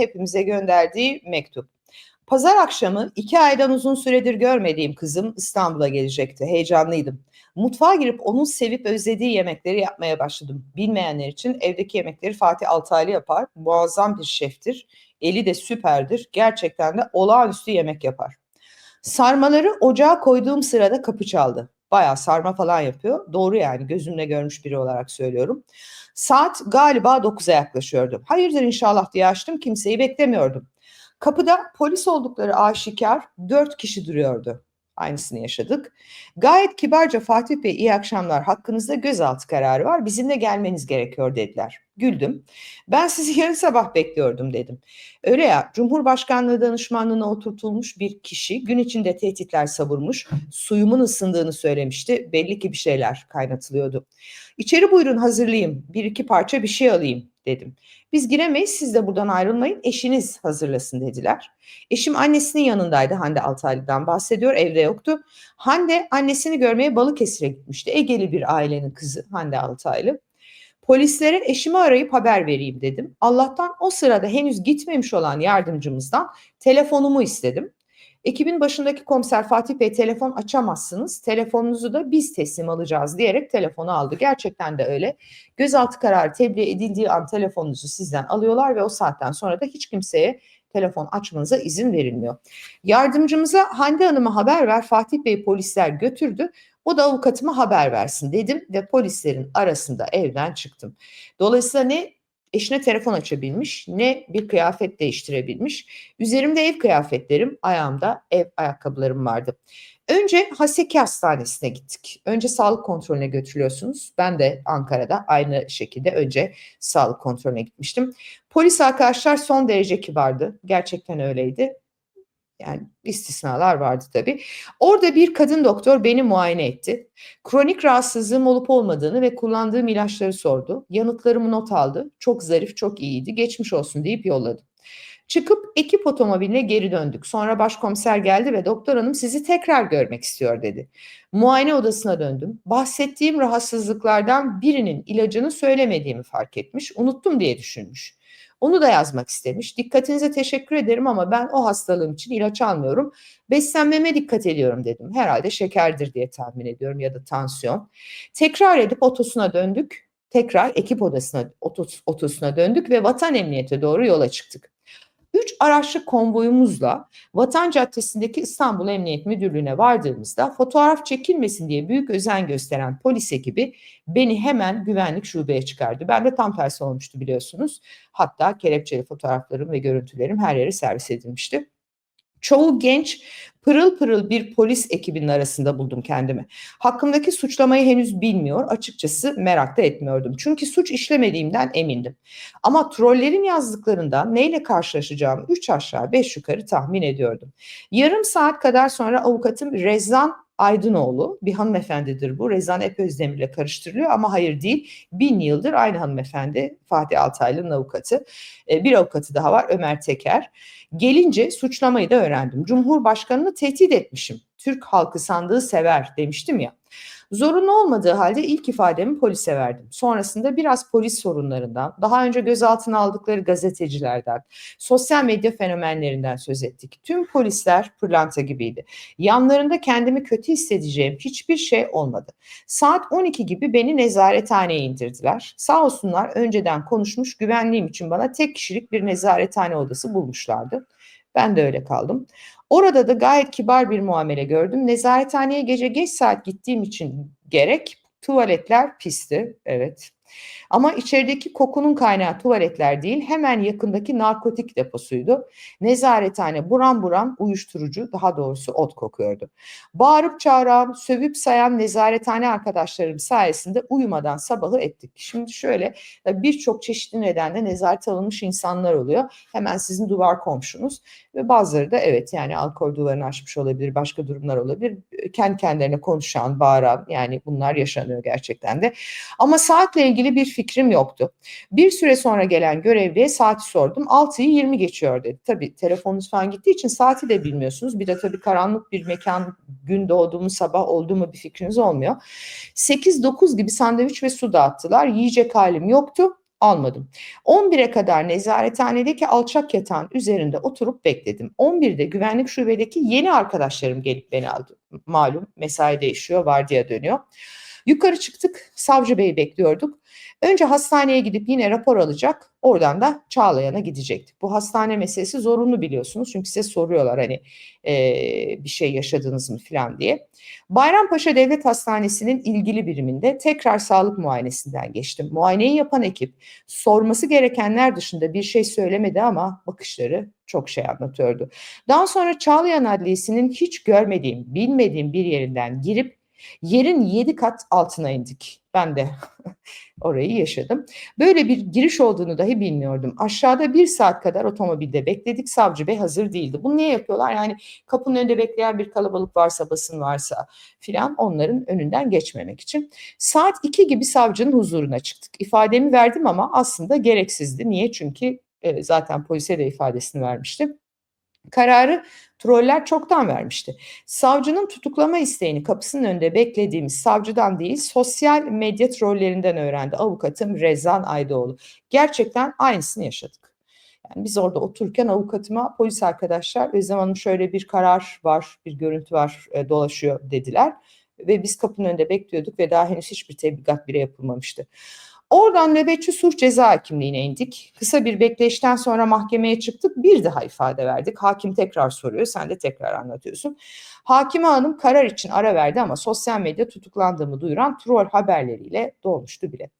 hepimize gönderdiği mektup. Pazar akşamı iki aydan uzun süredir görmediğim kızım İstanbul'a gelecekti. Heyecanlıydım. Mutfağa girip onun sevip özlediği yemekleri yapmaya başladım. Bilmeyenler için evdeki yemekleri Fatih Altaylı yapar. Muazzam bir şeftir. Eli de süperdir. Gerçekten de olağanüstü yemek yapar. Sarmaları ocağa koyduğum sırada kapı çaldı. Bayağı sarma falan yapıyor. Doğru yani gözümle görmüş biri olarak söylüyorum. Saat galiba 9'a yaklaşıyordu. Hayırdır inşallah diye açtım. Kimseyi beklemiyordum. Kapıda polis oldukları aşikar dört kişi duruyordu. Aynısını yaşadık. Gayet kibarca Fatih Bey iyi akşamlar hakkınızda gözaltı kararı var bizimle gelmeniz gerekiyor dediler. Güldüm. Ben sizi yarın sabah bekliyordum dedim. Öyle ya Cumhurbaşkanlığı danışmanlığına oturtulmuş bir kişi gün içinde tehditler savurmuş, suyumun ısındığını söylemişti. Belli ki bir şeyler kaynatılıyordu. İçeri buyurun hazırlayayım, bir iki parça bir şey alayım dedim. Biz giremeyiz siz de buradan ayrılmayın eşiniz hazırlasın dediler. Eşim annesinin yanındaydı Hande Altaylı'dan bahsediyor evde yoktu. Hande annesini görmeye Balıkesir'e gitmişti. Egeli bir ailenin kızı Hande Altaylı. Polislere eşimi arayıp haber vereyim dedim. Allah'tan o sırada henüz gitmemiş olan yardımcımızdan telefonumu istedim. Ekibin başındaki komiser Fatih Bey telefon açamazsınız. Telefonunuzu da biz teslim alacağız diyerek telefonu aldı. Gerçekten de öyle. Gözaltı kararı tebliğ edildiği an telefonunuzu sizden alıyorlar ve o saatten sonra da hiç kimseye telefon açmanıza izin verilmiyor. Yardımcımıza Hande Hanım'a haber ver Fatih Bey polisler götürdü. O da avukatıma haber versin dedim ve polislerin arasında evden çıktım. Dolayısıyla ne eşine telefon açabilmiş ne bir kıyafet değiştirebilmiş. Üzerimde ev kıyafetlerim, ayağımda ev ayakkabılarım vardı. Önce Haseki Hastanesi'ne gittik. Önce sağlık kontrolüne götürüyorsunuz. Ben de Ankara'da aynı şekilde önce sağlık kontrolüne gitmiştim. Polis arkadaşlar son derece kibardı. Gerçekten öyleydi. Yani istisnalar vardı tabii. Orada bir kadın doktor beni muayene etti. Kronik rahatsızlığım olup olmadığını ve kullandığım ilaçları sordu. Yanıtlarımı not aldı. Çok zarif, çok iyiydi. Geçmiş olsun deyip yolladı. Çıkıp ekip otomobiline geri döndük. Sonra başkomiser geldi ve doktor hanım sizi tekrar görmek istiyor dedi. Muayene odasına döndüm. Bahsettiğim rahatsızlıklardan birinin ilacını söylemediğimi fark etmiş. Unuttum diye düşünmüş. Onu da yazmak istemiş. Dikkatinize teşekkür ederim ama ben o hastalığım için ilaç almıyorum. Beslenmeme dikkat ediyorum dedim. Herhalde şekerdir diye tahmin ediyorum ya da tansiyon. Tekrar edip otosuna döndük. Tekrar ekip odasına, otos, otosuna döndük ve vatan emniyete doğru yola çıktık. Üç araçlı konvoyumuzla Vatan Caddesi'ndeki İstanbul Emniyet Müdürlüğü'ne vardığımızda fotoğraf çekilmesin diye büyük özen gösteren polis ekibi beni hemen güvenlik şubeye çıkardı. Ben de tam tersi olmuştu biliyorsunuz. Hatta kelepçeli fotoğraflarım ve görüntülerim her yere servis edilmişti. Çoğu genç pırıl pırıl bir polis ekibinin arasında buldum kendimi. Hakkımdaki suçlamayı henüz bilmiyor, açıkçası merak da etmiyordum. Çünkü suç işlemediğimden emindim. Ama trollerin yazdıklarından neyle karşılaşacağımı üç aşağı beş yukarı tahmin ediyordum. Yarım saat kadar sonra avukatım Rezan Aydınoğlu bir hanımefendidir bu. Rezan Epözdemir ile karıştırılıyor ama hayır değil. Bin yıldır aynı hanımefendi Fatih Altaylı'nın avukatı. E, bir avukatı daha var Ömer Teker. Gelince suçlamayı da öğrendim. Cumhurbaşkanını tehdit etmişim. Türk halkı sandığı sever demiştim ya. Zorunlu olmadığı halde ilk ifademi polise verdim. Sonrasında biraz polis sorunlarından, daha önce gözaltına aldıkları gazetecilerden, sosyal medya fenomenlerinden söz ettik. Tüm polisler pırlanta gibiydi. Yanlarında kendimi kötü hissedeceğim hiçbir şey olmadı. Saat 12 gibi beni nezarethaneye indirdiler. Sağ olsunlar önceden konuşmuş güvenliğim için bana tek kişilik bir nezarethane odası bulmuşlardı. Ben de öyle kaldım. Orada da gayet kibar bir muamele gördüm. Nezarethaneye gece geç saat gittiğim için gerek tuvaletler pisti. Evet. Ama içerideki kokunun kaynağı tuvaletler değil hemen yakındaki narkotik deposuydu. Nezarethane buram buram uyuşturucu daha doğrusu ot kokuyordu. Bağırıp çağıran, sövüp sayan nezarethane arkadaşlarım sayesinde uyumadan sabahı ettik. Şimdi şöyle birçok çeşitli nedenle nezaret alınmış insanlar oluyor. Hemen sizin duvar komşunuz ve bazıları da evet yani alkol duvarını aşmış olabilir, başka durumlar olabilir. Kendi kendilerine konuşan, bağıran yani bunlar yaşanıyor gerçekten de. Ama saatle ilgili bir fikrim yoktu. Bir süre sonra gelen görevliye saati sordum. 6'yı 20 geçiyor dedi. Tabii telefonunuz falan gittiği için saati de bilmiyorsunuz. Bir de tabii karanlık bir mekan gün doğduğumu sabah oldu mu bir fikriniz olmuyor. 8-9 gibi sandviç ve su dağıttılar. Yiyecek halim yoktu. almadım. 11'e kadar nezarethanedeki alçak yatağın üzerinde oturup bekledim. 11'de güvenlik şubedeki yeni arkadaşlarım gelip beni aldı. Malum mesai değişiyor, vardiya dönüyor. Yukarı çıktık, savcı beyi bekliyorduk. Önce hastaneye gidip yine rapor alacak, oradan da Çağlayan'a gidecektik. Bu hastane meselesi zorunlu biliyorsunuz çünkü size soruyorlar hani e, bir şey yaşadınız mı falan diye. Bayrampaşa Devlet Hastanesi'nin ilgili biriminde tekrar sağlık muayenesinden geçtim. Muayeneyi yapan ekip sorması gerekenler dışında bir şey söylemedi ama bakışları çok şey anlatıyordu. Daha sonra Çağlayan Adliyesi'nin hiç görmediğim, bilmediğim bir yerinden girip Yerin yedi kat altına indik. Ben de orayı yaşadım. Böyle bir giriş olduğunu dahi bilmiyordum. Aşağıda bir saat kadar otomobilde bekledik. Savcı Bey hazır değildi. Bunu niye yapıyorlar? Yani kapının önünde bekleyen bir kalabalık varsa, basın varsa filan onların önünden geçmemek için. Saat iki gibi savcının huzuruna çıktık. İfademi verdim ama aslında gereksizdi. Niye? Çünkü e, zaten polise de ifadesini vermiştim. Kararı troller çoktan vermişti. Savcının tutuklama isteğini kapısının önünde beklediğimiz savcıdan değil sosyal medya trollerinden öğrendi avukatım Rezan Aydoğlu. Gerçekten aynısını yaşadık. Yani biz orada otururken avukatıma polis arkadaşlar Özlem Hanım şöyle bir karar var, bir görüntü var e, dolaşıyor dediler. Ve biz kapının önünde bekliyorduk ve daha henüz hiçbir tebligat bile yapılmamıştı. Oradan nöbetçi suç ceza hakimliğine indik. Kısa bir bekleyişten sonra mahkemeye çıktık. Bir daha ifade verdik. Hakim tekrar soruyor. Sen de tekrar anlatıyorsun. Hakime Hanım karar için ara verdi ama sosyal medya tutuklandığımı duyuran troll haberleriyle dolmuştu bile.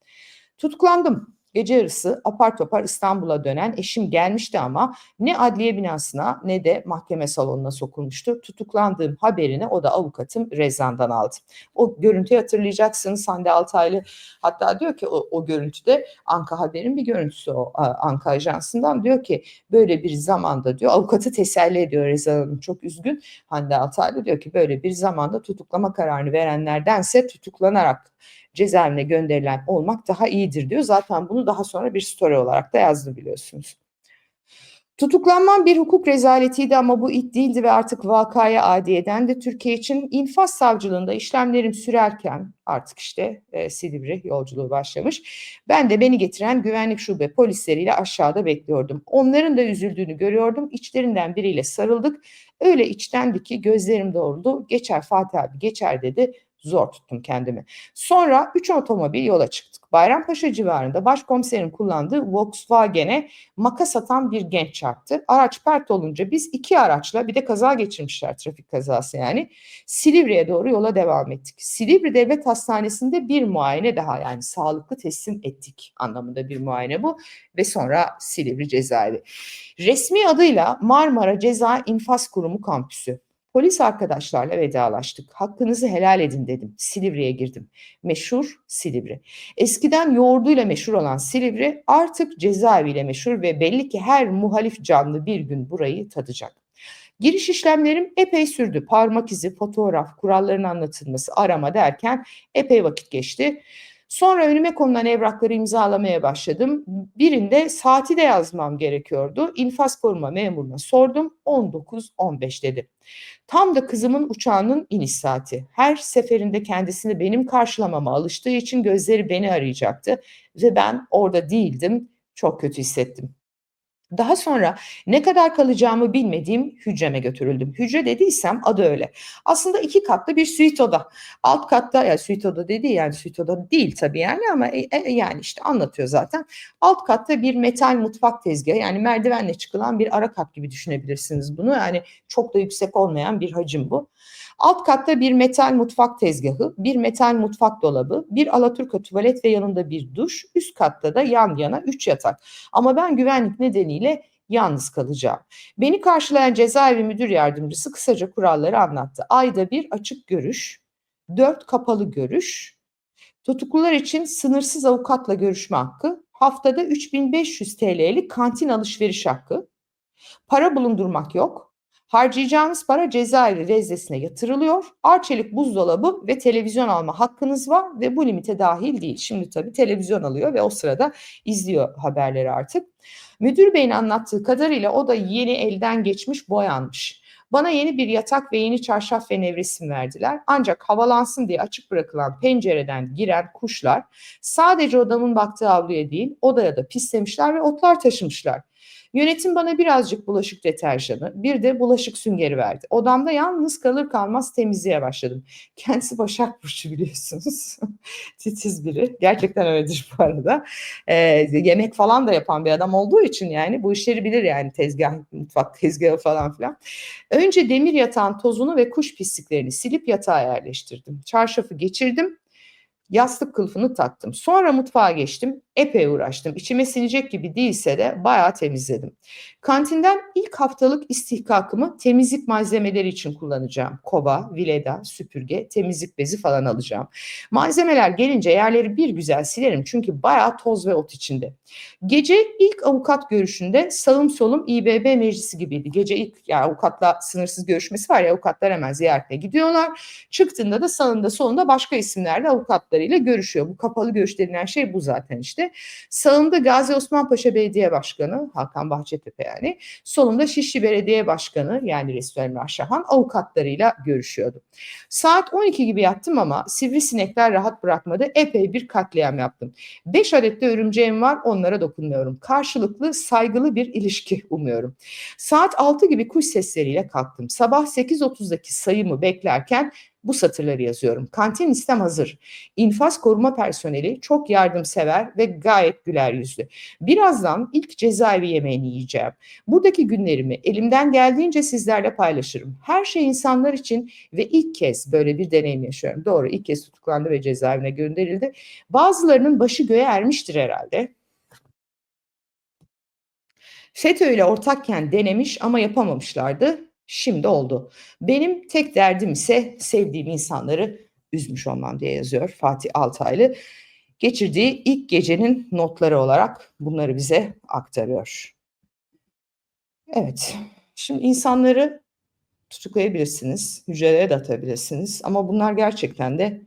Tutuklandım. Gece yarısı apar topar İstanbul'a dönen eşim gelmişti ama ne adliye binasına ne de mahkeme salonuna sokulmuştu. Tutuklandığım haberini o da avukatım Rezan'dan aldı. O görüntüyü hatırlayacaksınız Hande Altaylı hatta diyor ki o, o görüntüde Anka Haber'in bir görüntüsü o Anka Ajansı'ndan diyor ki böyle bir zamanda diyor avukatı teselli ediyor Rezan Hanım çok üzgün. Hande Altaylı diyor ki böyle bir zamanda tutuklama kararını verenlerdense tutuklanarak cezaevine gönderilen olmak daha iyidir diyor. Zaten bunu daha sonra bir story olarak da yazdı biliyorsunuz. Tutuklanmam bir hukuk rezaletiydi ama bu it değildi ve artık vakaya adiyeden de Türkiye için infaz savcılığında işlemlerim sürerken artık işte e, Silivri yolculuğu başlamış. Ben de beni getiren güvenlik şube polisleriyle aşağıda bekliyordum. Onların da üzüldüğünü görüyordum. İçlerinden biriyle sarıldık. Öyle içtendi ki gözlerim doğruldu. Geçer Fatih abi geçer dedi. Zor tuttum kendimi. Sonra üç otomobil yola çıktık. Bayrampaşa civarında başkomiserin kullandığı Volkswagen'e makas atan bir genç çarptı. Araç pert olunca biz iki araçla bir de kaza geçirmişler trafik kazası yani. Silivri'ye doğru yola devam ettik. Silivri Devlet Hastanesi'nde bir muayene daha yani sağlıklı teslim ettik anlamında bir muayene bu. Ve sonra Silivri Cezaevi. Resmi adıyla Marmara Ceza İnfaz Kurumu Kampüsü. Polis arkadaşlarla vedalaştık. Hakkınızı helal edin dedim. Silivri'ye girdim. Meşhur Silivri. Eskiden yoğurduyla meşhur olan Silivri artık cezaeviyle meşhur ve belli ki her muhalif canlı bir gün burayı tadacak. Giriş işlemlerim epey sürdü. Parmak izi, fotoğraf, kuralların anlatılması, arama derken epey vakit geçti. Sonra önüme konulan evrakları imzalamaya başladım. Birinde saati de yazmam gerekiyordu. İnfaz koruma memuruna sordum. 19-15 dedi. Tam da kızımın uçağının iniş saati. Her seferinde kendisini benim karşılamama alıştığı için gözleri beni arayacaktı. Ve ben orada değildim. Çok kötü hissettim. Daha sonra ne kadar kalacağımı bilmediğim hücreme götürüldüm. Hücre dediysem adı öyle. Aslında iki katlı bir suite oda. Alt katta ya suite oda dedi yani suite oda değil tabii yani ama e, e, yani işte anlatıyor zaten. Alt katta bir metal mutfak tezgahı yani merdivenle çıkılan bir ara kat gibi düşünebilirsiniz bunu. Yani çok da yüksek olmayan bir hacim bu. Alt katta bir metal mutfak tezgahı, bir metal mutfak dolabı, bir alaturka tuvalet ve yanında bir duş, üst katta da yan yana üç yatak. Ama ben güvenlik nedeniyle yalnız kalacağım. Beni karşılayan cezaevi müdür yardımcısı kısaca kuralları anlattı. Ayda bir açık görüş, dört kapalı görüş, tutuklular için sınırsız avukatla görüşme hakkı, haftada 3500 TL'lik kantin alışveriş hakkı, para bulundurmak yok, Harcayacağınız para cezaevi reznesine yatırılıyor. Arçelik buzdolabı ve televizyon alma hakkınız var ve bu limite dahil değil. Şimdi tabii televizyon alıyor ve o sırada izliyor haberleri artık. Müdür beyin anlattığı kadarıyla o da yeni elden geçmiş boyanmış. Bana yeni bir yatak ve yeni çarşaf ve nevresim verdiler. Ancak havalansın diye açık bırakılan pencereden giren kuşlar sadece odamın baktığı avluya değil odaya da pislemişler ve otlar taşımışlar. Yönetim bana birazcık bulaşık deterjanı, bir de bulaşık süngeri verdi. Odamda yalnız kalır kalmaz temizliğe başladım. Kendisi Başak Burcu biliyorsunuz. Titiz biri. Gerçekten öyledir bu arada. Ee, yemek falan da yapan bir adam olduğu için yani bu işleri bilir yani tezgah, mutfak tezgahı falan filan. Önce demir yatağın tozunu ve kuş pisliklerini silip yatağa yerleştirdim. Çarşafı geçirdim. Yastık kılıfını taktım. Sonra mutfağa geçtim. Epey uğraştım. İçime sinecek gibi değilse de bayağı temizledim. Kantinden ilk haftalık istihkakımı temizlik malzemeleri için kullanacağım. Kova, vileda, süpürge, temizlik bezi falan alacağım. Malzemeler gelince yerleri bir güzel silerim çünkü bayağı toz ve ot içinde. Gece ilk avukat görüşünde sağım solum İBB meclisi gibiydi. Gece ilk ya avukatla sınırsız görüşmesi var ya avukatlar hemen ziyarete gidiyorlar. Çıktığında da sağında solunda başka isimlerle avukatlarıyla görüşüyor. Bu kapalı görüş denilen şey bu zaten işte. Sağımda Gazi Osman Paşa Belediye Başkanı Hakan Bahçetepe yani. Solumda Şişli Belediye Başkanı yani Resul Emrah Şahan avukatlarıyla görüşüyordu. Saat 12 gibi yattım ama sivrisinekler rahat bırakmadı. Epey bir katliam yaptım. 5 adet de örümceğim var onlara dokunmuyorum. Karşılıklı saygılı bir ilişki umuyorum. Saat 6 gibi kuş sesleriyle kalktım. Sabah 8.30'daki sayımı beklerken bu satırları yazıyorum. Kantin listem hazır. İnfaz koruma personeli çok yardımsever ve gayet güler yüzlü. Birazdan ilk cezaevi yemeğini yiyeceğim. Buradaki günlerimi elimden geldiğince sizlerle paylaşırım. Her şey insanlar için ve ilk kez böyle bir deneyim yaşıyorum. Doğru ilk kez tutuklandı ve cezaevine gönderildi. Bazılarının başı göğe ermiştir herhalde. FETÖ ile ortakken denemiş ama yapamamışlardı. Şimdi oldu. Benim tek derdim ise sevdiğim insanları üzmüş olmam diye yazıyor Fatih Altaylı. Geçirdiği ilk gecenin notları olarak bunları bize aktarıyor. Evet, şimdi insanları tutuklayabilirsiniz, hücrelere de atabilirsiniz ama bunlar gerçekten de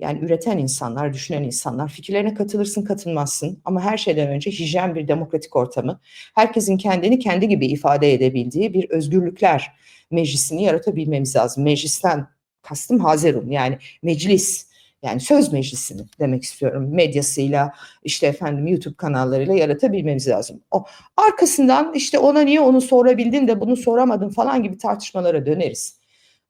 yani üreten insanlar, düşünen insanlar, fikirlerine katılırsın katılmazsın ama her şeyden önce hijyen bir demokratik ortamı, herkesin kendini kendi gibi ifade edebildiği bir özgürlükler meclisini yaratabilmemiz lazım. Meclisten kastım Hazerum yani meclis yani söz meclisini demek istiyorum medyasıyla işte efendim YouTube kanallarıyla yaratabilmemiz lazım. O arkasından işte ona niye onu sorabildin de bunu soramadın falan gibi tartışmalara döneriz.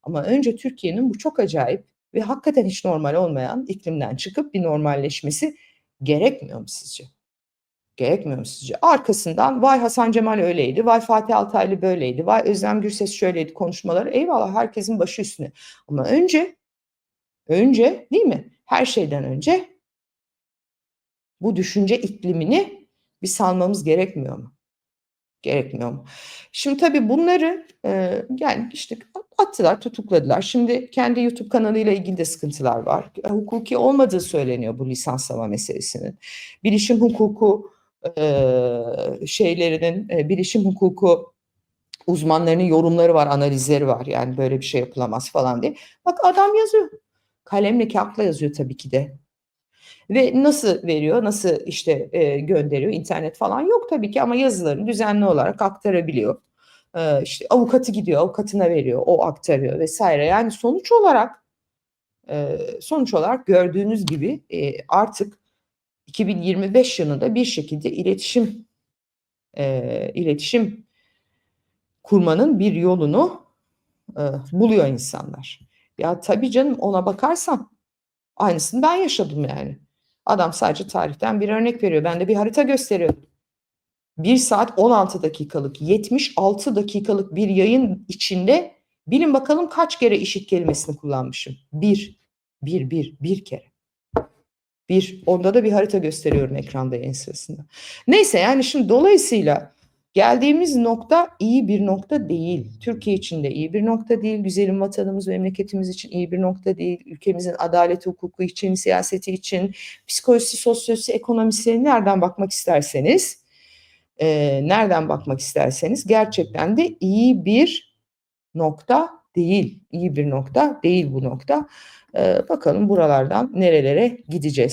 Ama önce Türkiye'nin bu çok acayip ve hakikaten hiç normal olmayan iklimden çıkıp bir normalleşmesi gerekmiyor mu sizce? Gerekmiyor mu sizce? Arkasından vay Hasan Cemal öyleydi, vay Fatih Altaylı böyleydi, vay Özlem Gürses şöyleydi konuşmaları. Eyvallah herkesin başı üstüne. Ama önce, önce değil mi? Her şeyden önce bu düşünce iklimini bir salmamız gerekmiyor mu? Gerekmiyor mu? Şimdi tabii bunları e, yani işte attılar, tutukladılar. Şimdi kendi YouTube kanalıyla ilgili de sıkıntılar var. Hukuki olmadığı söyleniyor bu lisanslama meselesinin. Bilişim hukuku e, şeylerinin, e, bilişim hukuku uzmanlarının yorumları var, analizleri var. Yani böyle bir şey yapılamaz falan diye. Bak adam yazıyor. Kalemle kağıtla yazıyor tabii ki de. Ve nasıl veriyor, nasıl işte e, gönderiyor, internet falan yok tabii ki ama yazılarını düzenli olarak aktarabiliyor. E, işte avukatı gidiyor, avukatına veriyor, o aktarıyor vesaire. Yani sonuç olarak e, sonuç olarak gördüğünüz gibi e, artık 2025 yılında bir şekilde iletişim e, iletişim kurmanın bir yolunu e, buluyor insanlar. Ya tabii canım ona bakarsan aynısını ben yaşadım yani. Adam sadece tarihten bir örnek veriyor. Ben de bir harita gösteriyor. 1 saat 16 dakikalık 76 dakikalık bir yayın içinde bilin bakalım kaç kere işit kelimesini kullanmışım. Bir, bir, bir, bir kere. Bir, onda da bir harita gösteriyorum ekranda en sırasında. Neyse yani şimdi dolayısıyla geldiğimiz nokta iyi bir nokta değil. Türkiye için de iyi bir nokta değil. Güzelim vatanımız, memleketimiz için iyi bir nokta değil. Ülkemizin adalet hukuku için, siyaseti için, psikolojisi, sosyolojisi, ekonomisi nereden bakmak isterseniz, e, nereden bakmak isterseniz gerçekten de iyi bir nokta değil. İyi bir nokta değil bu nokta. E, bakalım buralardan nerelere gideceğiz.